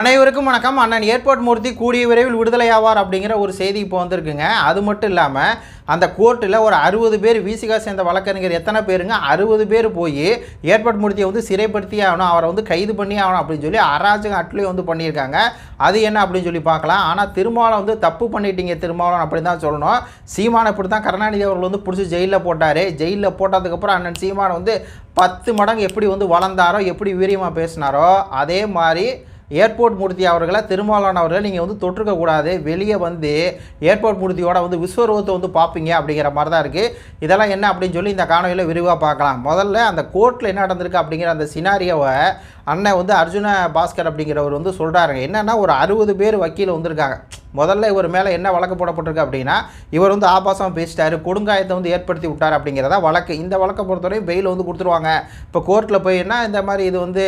அனைவருக்கும் வணக்கம். அண்ணன் ஏர்போர்ட் மூர்த்தி கூடிய விரைவில் விடுதலையாவார் அப்படிங்கிற ஒரு செய்தி இப்போ வந்திருக்குங்க. அது மட்டும் இல்லாமல் அந்த கோர்ட்டில் ஒரு அறுபது பேர் விசிகா சேர்ந்த வழக்கறிஞர் எத்தனை பேருங்க? அறுபது பேர் போய் ஏர்போர்ட் மூர்த்தியை வந்து சிறைப்படுத்தியே ஆகணும். அவரை வந்து கைது பண்ணி ஆகணும் அப்படின்னு சொல்லி அராஜகம் அட்லி வந்து பண்ணியிருக்காங்க. அது என்ன அப்படின்னு சொல்லி பார்க்கலாம். ஆனால் திருமாவளம் வந்து தப்பு பண்ணிட்டீங்க திருமாவளம் அப்படி தான் சொல்லணும். சீமானை இப்படி தான் கருணாநிதி அவர்கள் வந்து பிடிச்சி ஜெயிலில் போட்டார். ஜெயிலில் போட்டதுக்கப்புறம் அண்ணன் சீமான் வந்து பத்து மடங்கு எப்படி வந்து வளர்ந்தாரோ எப்படி வீரியமாக பேசினாரோ அதே மாதிரி ஏர்போர்ட் மூர்த்தி அவர்களை திருமாவளவன் அவர்களை நீங்கள் வந்து தொற்றுக்கக்கூடாது வெளியே வந்து ஏர்போர்ட் மூர்த்தியோட வந்து விஸ்வரூபத்தை வந்து பார்ப்பீங்க அப்படிங்கிற மாதிரி தான் இருக்குது இதெல்லாம் என்ன அப்படின்னு சொல்லி இந்த காணொலியில் விரிவாக பார்க்கலாம். முதல்ல அந்த கோர்ட்டில் என்ன நடந்திருக்கு அப்படிங்கிற அந்த சினாரியோவை அண்ணன் வந்து அர்ஜுன பாஸ்கர் அப்படிங்கிறவர் வந்து சொல்கிறாருங்க என்னென்னா ஒரு அறுபது பேர் வக்கீல் வந்திருக்காங்க. முதல்ல இவர் மேலே என்ன வழக்கு போடப்பட்டிருக்கு அப்படின்னா இவர் வந்து ஆபாசமாக பேசிட்டாரு கொடுங்காயத்தை வந்து ஏற்படுத்தி விட்டார் அப்படிங்கிறதா வழக்கு. இந்த வழக்கை பொறுத்தவரையும் பெயில் வந்து கொடுத்துருவாங்க. இப்போ கோர்ட்டில் போயின்னா இந்த மாதிரி இது வந்து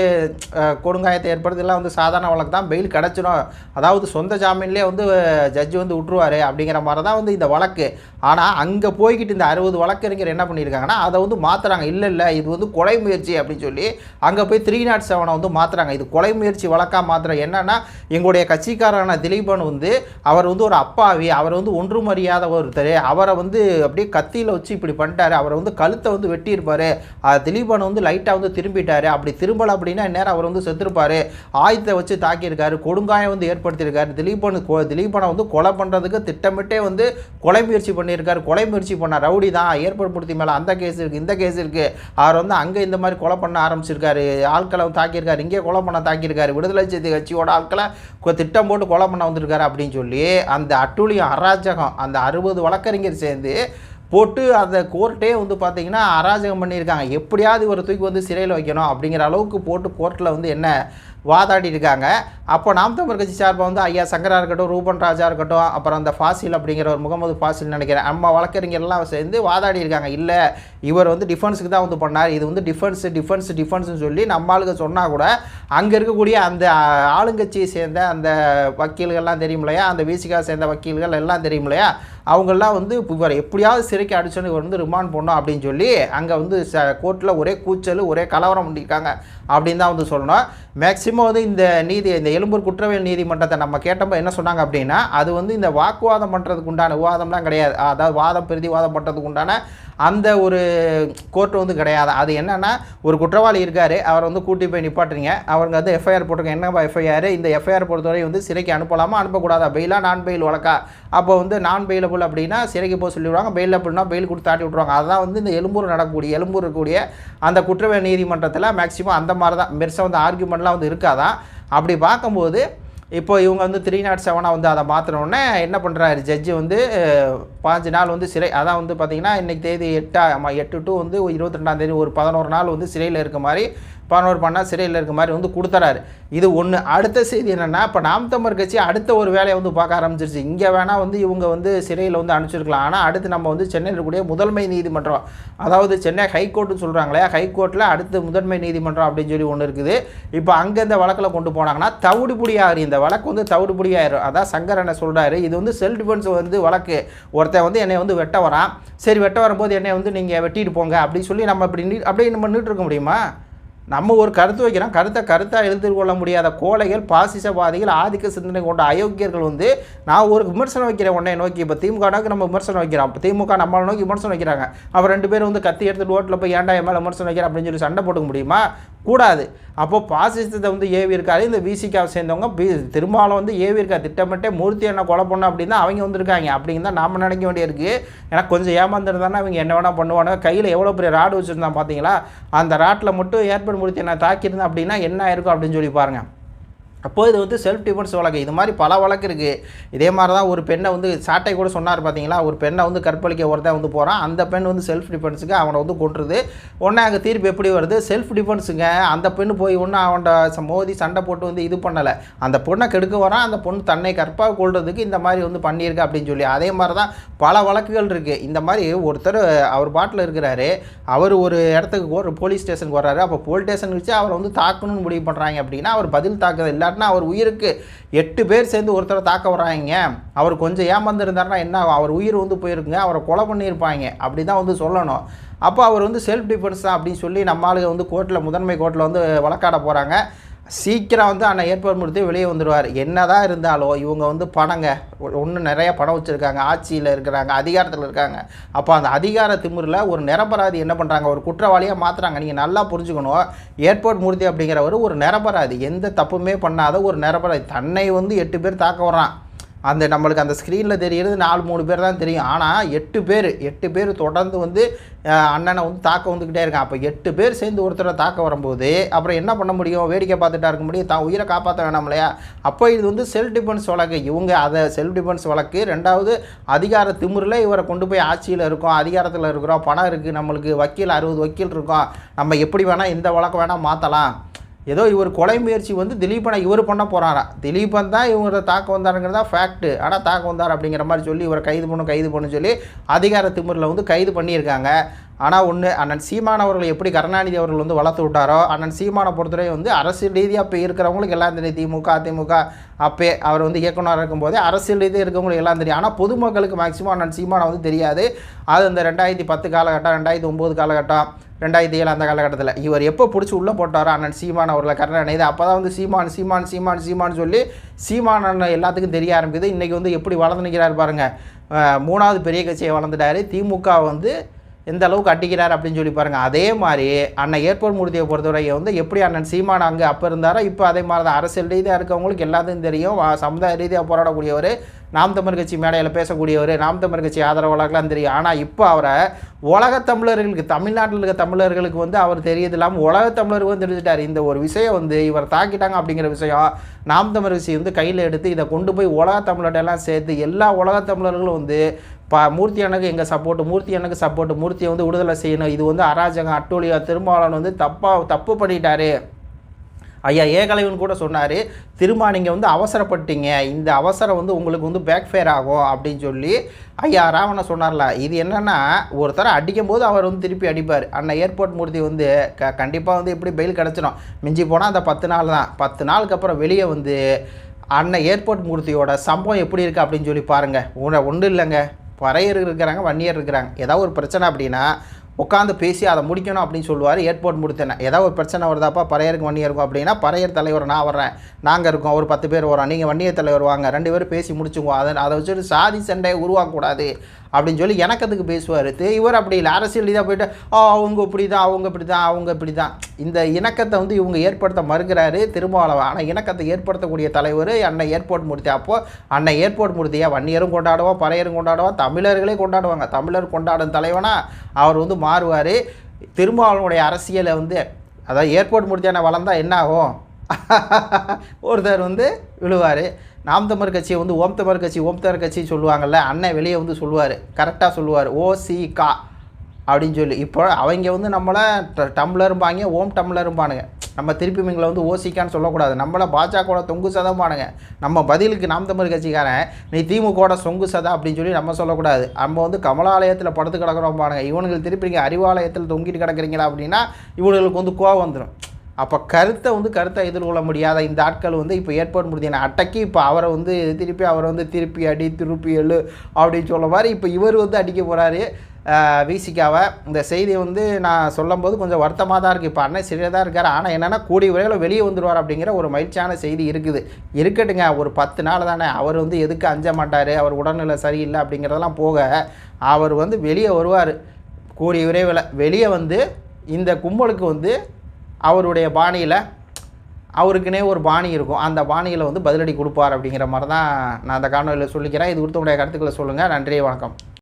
கொடுங்காயத்தை ஏற்படுத்திலாம் வந்து சாதாரண வழக்கு தான். பெயில் கிடச்சிடும் அதாவது சொந்த ஜாமீன்லேயே வந்து ஜட்ஜி வந்து விட்டுருவார் அப்படிங்கிற மாதிரி தான் வந்து இந்த வழக்கு. ஆனால் அங்கே போய்கிட்டு இந்த அறுபது வழக்கறிஞர் என்ன பண்ணியிருக்காங்கன்னா அதை வந்து மாற்றுறாங்க இல்லை இல்லை இது வந்து கொலை முயற்சி அப்படின்னு சொல்லி அங்கே போய் த்ரீ நாட் செவனை வந்து மாற்றுறாங்க இது கொலை முயற்சி வழக்காக மாற்றுற என்னன்னா எங்களுடைய கட்சிக்காரரான திலீபன் வந்து அவர் வந்து ஒரு அப்பாவி அவர் வந்து ஒன்றும் அறியாத ஒருத்தர் அவரை வந்து அப்படியே கத்தியில் வச்சு இப்படி பண்ணிட்டாரு அவரை வந்து கழுத்தை வந்து வெட்டியிருப்பாரு திலீபன் வந்து லைட்டாக வந்து திரும்பிட்டாரு அப்படி திரும்பலை அப்படின்னா நேரம் அவர் வந்து செத்துருப்பாரு ஆயுதத்தை வச்சு தாக்கியிருக்காரு கொடுங்காயம் வந்து ஏற்படுத்தியிருக்காரு திலீபன் திலீபனை வந்து கொலை பண்ணுறதுக்கு திட்டமிட்டே வந்து கொலை முயற்சி பண்ணியிருக்காரு. கொலை முயற்சி பண்ண ரவுடி தான் ஏற்படுத்தி மேலே அந்த கேஸ் இருக்குது இந்த கேஸ் இருக்குது அவர் வந்து அங்கே இந்த மாதிரி கொலை பண்ண ஆரம்பிச்சிருக்காரு. ஆட்களை தாக்கி தாக்கியிருக்காரு. இங்கே கொலை பண்ண தாக்கியிருக்காரு. விடுதலை செய்தி கட்சியோட ஆட்களை கொ- திட்டம் போட்டு கொலை பண்ண வந்திருக்காரு அப்படின்னு சொல்லி அந்த அட்டுழியம் அராஜகம் அந்த அறுபது வழக்கறிஞர் சேர்ந்து போட்டு அந்த கோர்ட்டே வந்து பார்த்தீங்கன்னா அராஜகம் பண்ணியிருக்காங்க. எப்படியாவது இவரை தூக்கி வந்து சிறையில் வைக்கணும் அப்படிங்கிற அளவுக்கு போட்டு கோர்ட்டில் வந்து என்ன வாதாடி இருக்காங்க. அப்போ நாம் தமிழ் கட்சி சார்பாக வந்து ஐயா சங்கரா இருக்கட்டும் ரூபன் ராஜா இருக்கட்டும் அப்புறம் அந்த ஃபாசில் அப்படிங்கிற ஒரு முகமது ஃபாசில் நினைக்கிறேன். நம்ம வழக்கறிஞர்லாம் சேர்ந்து வாதாடி இருக்காங்க. இல்லை இவர் வந்து டிஃபென்ஸுக்கு தான் வந்து பண்ணார். இது வந்து டிஃபென்ஸ் டிஃபென்ஸ் டிஃபென்ஸ்னு சொல்லி நம்மளுக்கு சொன்னால் கூட அங்கே இருக்கக்கூடிய அந்த ஆளுங்கட்சியை சேர்ந்த அந்த வக்கீல்கள்லாம் தெரியும் இல்லையா? அந்த விசிகா சேர்ந்த வக்கீல்கள் எல்லாம் தெரியும் இல்லையா? அவங்கெல்லாம் வந்து இவர் எப்படியாவது சிறைக்கு அடிச்சோன்னு இவர் வந்து ரிமாண்ட் பண்ணோம் அப்படின்னு சொல்லி அங்கே வந்து ச கோர்ட்டில் ஒரே கூச்சல் ஒரே கலவரம் பண்ணியிருக்காங்க அப்படின்னு தான் வந்து சொல்லணும். மேக்சிமம் வந்து இந்த நீதி இந்த எழும்பூர் குற்றவியல் நீதிமன்றத்தை நம்ம கேட்டப்போ என்ன சொன்னாங்க அப்படின்னா அது வந்து இந்த வாக்குவாதம் பண்ணுறதுக்கு உண்டான விவாதம்லாம் கிடையாது. அதாவது வாதம் பிரதிவாதம் பண்ணுறதுக்கு உண்டான அந்த ஒரு கோர்ட் வந்து கிடையாது. அது என்னென்னா ஒரு குற்றவாளி இருக்கார் அவரை வந்து கூட்டி போய் நிப்பாட்டுறீங்க. அவங்க வந்து எஃப்ஐஆர் போட்டிருக்க என்னப்பா எஃப்ஐஆர் இந்த எஃப்ஐஆர் பொறுத்தவரை வந்து சிறைக்கு அனுப்பலாமா? அனுப்பக்கூடாதா? பெயிலா நான் பெயில் வழக்கா? அப்போ வந்து நான் பெயிலபிள் அப்படின்னா சிறைக்கு போக சொல்லிவிடுவாங்க அப்படின்னா பெயில் கொடுத்து தாட்டி விட்ருவாங்க அதுதான் வந்து இந்த எலும்பூர் நடக்கக்கூடிய எலும்பூர் இருக்கக்கூடிய அந்த குற்றவியல் நீதிமன்றத்தில் மேக்ஸிமம் அந்த மாதிரி தான் பெருசாக வந்து ஆர்குமெண்ட்லாம் வந்து இருக்காதான் அப்படி பார்க்கும்போது இப்போ இவங்க வந்து த்ரீ நாட் செவனாக வந்து அதை மாற்றினோடனே என்ன பண்ணுறாரு ஜட்ஜி வந்து பாஞ்சு நாள் வந்து சிறை அதான் வந்து பார்த்தீங்கன்னா இன்றைக்கி தேதி எட்டா ஆமாம் எட்டு டு வந்து இருபத்தி ரெண்டாம் தேதி ஒரு பதினோரு நாள் வந்து சிறையில் இருக்க மாதிரி பதினோரு பண்ணால் சிறையில் இருக்க மாதிரி வந்து கொடுத்துறாரு. இது ஒன்று அடுத்த செய்தி என்னென்னா இப்போ நாம் தமிழர் கட்சி அடுத்த ஒரு வேலையை வந்து பார்க்க ஆரம்பிச்சிருச்சு. இங்கே வேணால் வந்து இவங்க வந்து சிறையில் வந்து அனுப்பிச்சிருக்கலாம். ஆனால் அடுத்து நம்ம வந்து சென்னையில் இருக்கக்கூடிய முதன்மை நீதிமன்றம் அதாவது சென்னை ஹைகோர்ட்டுன்னு சொல்கிறாங்களே ஹைகோர்ட்டில் அடுத்து முதன்மை நீதிமன்றம் அப்படின்னு சொல்லி ஒன்று இருக்குது. இப்போ அங்கே இந்த வழக்கில் கொண்டு போனாங்கன்னா தவிடுபடி இந்த வழக்கு வந்து தவிடுபடி ஆயிரும் அதான் சங்கர் என்ன சொல்கிறாரு இது வந்து செல்ஃப் டிஃபென்ஸ் வந்து வழக்கு. ஒருத்தன் வந்து என்னை வந்து வெட்ட வரான். சரி வெட்ட வரும்போது என்னை வந்து நீங்கள் வெட்டிட்டு போங்க அப்படின்னு சொல்லி நம்ம இப்படி நீ அப்படியே நம்ம நின்றுட்டு இருக்க முடியுமா? நம்ம ஒரு கருத்து வைக்கிறோம். கருத்தை கருத்தாக எழுதிக்கொள்ள முடியாத கோழைகள் பாசிசவாதிகள் ஆதிக்க சிந்தனை கொண்ட அயோக்கியர்கள் வந்து நான் ஒரு விமர்சனம் வைக்கிறேன் உன்னை நோக்கி. இப்போ திமுக நம்ம விமர்சனம் வைக்கிறோம். இப்போ திமுக நம்மளை நோக்கி விமர்சனம் வைக்கிறாங்க. அவர் ரெண்டு பேரும் வந்து கத்தி எடுத்துட்டு ஓட்டில் போய் ஏன்டா என் மேலே விமர்சனம் வைக்கிறேன் அப்படின்னு சொல்லி சண்டை போட்டுக்க முடியுமா? கூடாது. அப்போது பாசிசத்தை வந்து ஏவி இருக்காரு இந்த விசிகாவை சேர்ந்தவங்க. பி திருமாவளம் வந்து ஏவி இருக்கா திட்டமிட்டே மூர்த்தி என்ன கொலை பண்ண அப்படின்னா அவங்க வந்திருக்காங்க. அப்படின்னு தான் நாம் நினைக்க வேண்டியிருக்கு. ஏன்னா கொஞ்சம் ஏமாந்துருந்தானே அவங்க என்ன வேணால் பண்ணுவாங்க கையில் எவ்வளோ பெரிய ராடு வச்சுருந்தான் பார்த்தீங்களா அந்த ராட்டில் மட்டும் ஏற்பட மூர்த்தி என்ன தாக்கியிருந்தேன் அப்படின்னா என்ன ஆயிருக்கும் அப்படின்னு சொல்லி பாருங்கள் அப்போது இது வந்து செல்ஃப் டிஃபென்ஸ் வழக்கு. இது மாதிரி பல வழக்கு இருக்குது இதே மாதிரி தான் ஒரு பெண்ணை வந்து சாட்டை கூட சொன்னார் பார்த்தீங்களா ஒரு பெண்ணை வந்து கற்பழிக்க ஒருத்தன் வந்து போகிறான் அந்த பெண் வந்து செல்ஃப் டிஃபென்ஸுக்கு அவனை வந்து கொட்டுறது உடனே அங்கே தீர்ப்பு எப்படி வருது? செல்ஃப் டிஃபென்ஸுங்க அந்த பெண் போய் ஒன்று அவன்கிட்ட ச- மோதி சண்டை போட்டு வந்து இது பண்ணலை. அந்த பொண்ணை கெடுக்க வரான். அந்த பொண்ணு தன்னை கற்பாக கொள்றதுக்கு இந்த மாதிரி வந்து பண்ணியிருக்கு அப்படின்னு சொல்லி. அதே மாதிரி தான் பல வழக்குகள் இருக்குது இந்த மாதிரி ஒருத்தர் அவர் பாட்டில் இருக்கிறாரு. அவர் ஒரு இடத்துக்கு ஒரு போலீஸ் ஸ்டேஷனுக்கு வர்றாரு. அப்போ போலீஸ் ஸ்டேஷன் வச்சு அவரை வந்து தாக்கணும்னு முடிவு பண்ணுறாங்க அப்படின்னா அவர் பதில் தாக்குதல் இல்லை இல்லாட்டினா அவர் உயிருக்கு எட்டு பேர் சேர்ந்து ஒருத்தரை தாக்க வர்றாங்க. அவர் கொஞ்சம் ஏமாந்துருந்தாருன்னா என்ன அவர் உயிர் வந்து போயிருக்குங்க. அவரை கொலை பண்ணியிருப்பாங்க. அப்படி தான் வந்து சொல்லணும். அப்போ அவர் வந்து செல்ஃப் டிஃபென்ஸ் தான் அப்படின்னு சொல்லி நம்ம ஆளுங்க வந்து கோர்ட்டில் முதன்மை கோர்ட்டில் வந்து வழக்காட போகிறாங்க சீக்கிரம் வந்து அண்ணன் ஏற்பாடு முடித்து வெளியே வந்துடுவார். என்னதான் இருந்தாலும் இவங்க வந்து பணங்க ஒன்று நிறைய பணம் வச்சுருக்காங்க ஆட்சியில் இருக்கிறாங்க அதிகாரத்தில் இருக்காங்க. அப்போ அந்த அதிகார திமுறில் ஒரு நிரபராதி என்ன பண்ணுறாங்க ஒரு குற்றவாளியாக மாற்றுறாங்க நீங்கள் நல்லா புரிஞ்சுக்கணும். ஏர்போர்ட் மூர்த்தி அப்படிங்கிறவர் ஒரு நிரபராதி. எந்த தப்புமே பண்ணாத ஒரு நிரபராதி. தன்னை வந்து எட்டு பேர் தாக்க வர்றான். அந்த நம்மளுக்கு அந்த ஸ்க்ரீனில் தெரிகிறது நாலு மூணு பேர் தான் தெரியும். ஆனால் எட்டு பேர் எட்டு பேர் தொடர்ந்து வந்து அண்ணனை வந்து தாக்க வந்துக்கிட்டே இருக்கான். அப்போ எட்டு பேர் சேர்ந்து ஒருத்தரை தாக்க வரும்போது அப்புறம் என்ன பண்ண முடியும்? வேடிக்கை பார்த்துட்டா இருக்க முடியும். தான் உயிரை காப்பாற்ற வேணாம் இல்லையா? அப்போ இது வந்து செல்ஃப் டிஃபென்ஸ் வழக்கு. இவங்க அதை செல்ஃப் டிஃபென்ஸ் வழக்கு. ரெண்டாவது அதிகார திமுறில் இவரை கொண்டு போய் ஆட்சியில் இருக்கோம் அதிகாரத்தில் இருக்கிறோம் பணம் இருக்குது நம்மளுக்கு வக்கீல் அறுபது வக்கீல் இருக்கோம். நம்ம எப்படி வேணால் இந்த வழக்கு வேணால் மாற்றலாம் ஏதோ இவர் கொலை முயற்சி வந்து திலீபனை இவர் பண்ண போகிறாரா திலீபன் தான் இவரை தாக்க வந்தாருங்கிறதா ஃபேக்ட்டு ஆனால் தாக்க வந்தார் அப்படிங்கிற மாதிரி சொல்லி இவரை கைது பண்ணணும் கைது பண்ண சொல்லி அதிகார திமுறில் வந்து கைது பண்ணியிருக்காங்க. ஆனால் ஒன்று அண்ணன் சீமான் அவர்களை எப்படி கருணாநிதி அவர்கள் வந்து வளர்த்து விட்டாரோ அண்ணன் சீமானை பொறுத்தவரை வந்து அரசியல் ரீதியாக இப்போ இருக்கிறவங்களுக்கு எல்லாம் தெரியும் திமுக அதிமுக அப்பே அவர் வந்து இயக்குனராக இருக்கும்போதே அரசியல் ரீதியாக இருக்கிறவங்களுக்கு எல்லாம் தெரியும். ஆனால் பொதுமக்களுக்கு மேக்சிமம் அண்ணன் சீமானை வந்து தெரியாது. அது இந்த ரெண்டாயிரத்தி பத்து காலகட்டம் ரெண்டாயிரத்தி ஒம்பது காலகட்டம் ரெண்டாயிரத்தி ஏழு அந்த காலகட்டத்தில். இவர் எப்போ பிடிச்சி உள்ளே போட்டாரோ அண்ணன் சீமான் அவர்களை கருணாநிதி அப்போ தான் வந்து சீமான் சீமான் சீமான் சீமான் சொல்லி சீமான் அண்ணன் எல்லாத்துக்கும் தெரிய ஆரம்பிக்குது. இன்றைக்கி வந்து எப்படி வளர்ந்து நிற்கிறார் பாருங்கள் மூணாவது பெரிய கட்சியை வளர்ந்துட்டாரு. திமுக வந்து எந்த அளவுக்கு அட்டிக்கிறார் அப்படின்னு சொல்லி பாருங்கள் அதே மாதிரி அண்ணன் ஏர்போர்ட் மூர்த்தியை பொறுத்தவரை வந்து எப்படி அண்ணன் சீமான் அங்கே அப்போ இருந்தாரோ இப்போ அதே மாதிரி தான் அரசியல் ரீதியாக இருக்கவங்களுக்கு எல்லாத்துக்கும் தெரியும். சமுதாய ரீதியாக போராடக்கூடியவர் நாம் தமிழ் கட்சி மேடையில் பேசக்கூடியவர் நாம் தமிழ் கட்சி ஆதரவாளர்கள்லாம் தெரியும். ஆனால் இப்போ அவரை உலக தமிழர்களுக்கு தமிழ்நாட்டில் இருக்க தமிழர்களுக்கு வந்து அவர் தெரியது இல்லாமல் உலக தமிழர்களும் வந்து தெரிஞ்சுட்டார். இந்த ஒரு விஷயம் வந்து இவர் தாக்கிட்டாங்க அப்படிங்கிற விஷயம் நாம் தமிழ் கட்சி வந்து கையில் எடுத்து இதை கொண்டு போய் உலக தமிழர்கிட்டலாம் சேர்த்து எல்லா உலக தமிழர்களும் வந்து பா மூர்த்தி அண்ணனுக்கு எங்கள் சப்போர்ட்டு மூர்த்தி அண்ணனுக்கு சப்போர்ட் மூர்த்தியை வந்து விடுதலை செய்யணும். இது வந்து அராஜகம் அட்டோலியா திருமாவளவன் வந்து தப்பாக தப்பு பண்ணிட்டாரு. ஐயா ஏகலைவன் கூட சொன்னார் திரும்ப நீங்கள் வந்து அவசரப்பட்டீங்க. இந்த அவசரம் வந்து உங்களுக்கு வந்து பேக்ஃபேர் ஆகும் அப்படின்னு சொல்லி ஐயா ராவண சொன்னார்ல. இது என்னென்னா ஒருத்தரை அடிக்கும் போது அவர் வந்து திருப்பி அடிப்பார். அண்ணன் ஏர்போர்ட் மூர்த்தி வந்து க கண்டிப்பாக வந்து எப்படி பெயில் கிடச்சிடும். மிஞ்சி போனால் அந்த பத்து நாள் தான். பத்து நாளுக்கு அப்புறம் வெளியே வந்து அண்ணன் ஏர்போர்ட் மூர்த்தியோட சம்பவம் எப்படி இருக்குது அப்படின்னு சொல்லி பாருங்கள் ஒன்றும் இல்லைங்க. பறையர் இருக்கிறாங்க வன்னியர் இருக்கிறாங்க. ஏதாவது ஒரு பிரச்சனை அப்படின்னா உட்காந்து பேசி அதை முடிக்கணும் அப்படின்னு சொல்லுவார் ஏர்போர்ட் முடித்தேன் ஏதாவது ஒரு பிரச்சனை வருதாப்பா பறையருக்கு வன்னியர் இருக்கும் அப்படின்னா பறையர் தலைவர் நான் வர்றேன். நாங்கள் இருக்கோம் ஒரு பத்து பேர் வரோம் நீங்கள் வன்னியர் தலைவர் வாங்க ரெண்டு பேரும் பேசி முடிச்சுக்குவோம். அதை அதை வச்சுட்டு சாதி சண்டையை உருவாக்கக்கூடாது அப்படின்னு சொல்லி எனக்கத்துக்கு பேசுவார்? இவர் அப்படி இல்லை. அரசியல் இதாக போயிட்டு ஓ அவங்க இப்படி தான் அவங்க இப்படி தான் அவங்க இப்படி தான் இந்த இணக்கத்தை வந்து இவங்க ஏற்படுத்த மறுக்கிறாரு திருமாவளவன் ஆனால் இணக்கத்தை ஏற்படுத்தக்கூடிய தலைவர் அண்ணன் ஏர்போர்ட் மூர்த்தி. அப்போ அண்ணன் ஏர்போர்ட் மூர்த்தியா வன்னியரும் கொண்டாடுவோம் பறையரும் கொண்டாடுவோம் தமிழர்களே கொண்டாடுவாங்க. தமிழர் கொண்டாடும் தலைவனா அவர் வந்து மாறுவார். திருமாவளவனுடைய அரசியலை வந்து அதாவது ஏர்போர்ட் மூர்த்தியான வளர்ந்தா என்ன ஆகும்? ஒருத்தர் வந்து விழுவார். நாம் தமிழ் கட்சியை வந்து ஓம் தமிழ் கட்சி ஓம் தமிழ் கட்சி சொல்லுவாங்கல்ல அண்ணன் வெளியே வந்து சொல்லுவார். கரெக்டாக சொல்லுவார். ஓ சி கா. அப்படின்னு சொல்லி. இப்போ அவங்க வந்து நம்மளை டம்ளரும்பாங்க ஓம் டம்ளரும்பானுங்க. நம்ம திருப்பி இவங்களை வந்து ஓசிக்கான்னு சொல்லக்கூடாது. நம்மளை பாஜகவோட தொங்கு சதம்பானுங்க. நம்ம பதிலுக்கு நாம் தமிழ் கட்சிக்காரன் நீ திமுகவோட சொங்கு சதா அப்படின்னு சொல்லி நம்ம சொல்லக்கூடாது. நம்ம வந்து கமலாலயத்தில் படுத்து கிடக்குறோம் பாருங்க இவனுங்களுக்கு திருப்பி நீங்கள் அறிவாலயத்தில் தொங்கிட்டு கிடக்குறீங்களா அப்படின்னா இவனுங்களுக்கு வந்து கோவம் வந்துடும் அப்போ கருத்தை வந்து கருத்தை எதிர்கொள்ள முடியாத இந்த ஆட்கள் வந்து இப்போ ஏற்பாடு முடிஞ்ச அட்டைக்கு இப்போ அவரை வந்து திருப்பி அவரை வந்து திருப்பி அடி திருப்பி எழு அப்படின்னு சொல்ல மாதிரி இப்போ இவர் வந்து அடிக்க போகிறாரு விசிகாவை. இந்த செய்தியை வந்து நான் சொல்லும்போது கொஞ்சம் வருத்தமாக தான் இருக்குது இப்போ அண்ணன் சரியாக தான் இருக்கார். ஆனால் என்னென்னா கூடிய விரைவில் வெளியே வந்துடுவார் அப்படிங்கிற ஒரு மகிழ்ச்சியான செய்தி இருக்குது. இருக்கட்டுங்க ஒரு பத்து நாள் தானே. அவர் வந்து எதுக்கு அஞ்ச மாட்டார்? அவர் உடல்நிலை சரியில்லை அப்படிங்கிறதெல்லாம் போக அவர் வந்து வெளியே வருவார். கூடிய விரைவில் வெளியே வந்து இந்த கும்பலுக்கு வந்து அவருடைய பாணியில் அவருக்குனே ஒரு பாணி இருக்கும். அந்த பாணியில் வந்து பதிலடி கொடுப்பார் அப்படிங்கிற மாதிரி தான் நான் அந்த காணொலியில் சொல்லிக்கிறேன். இது குறித்து உடைய கருத்துக்களை சொல்லுங்கள் நன்றி வணக்கம்.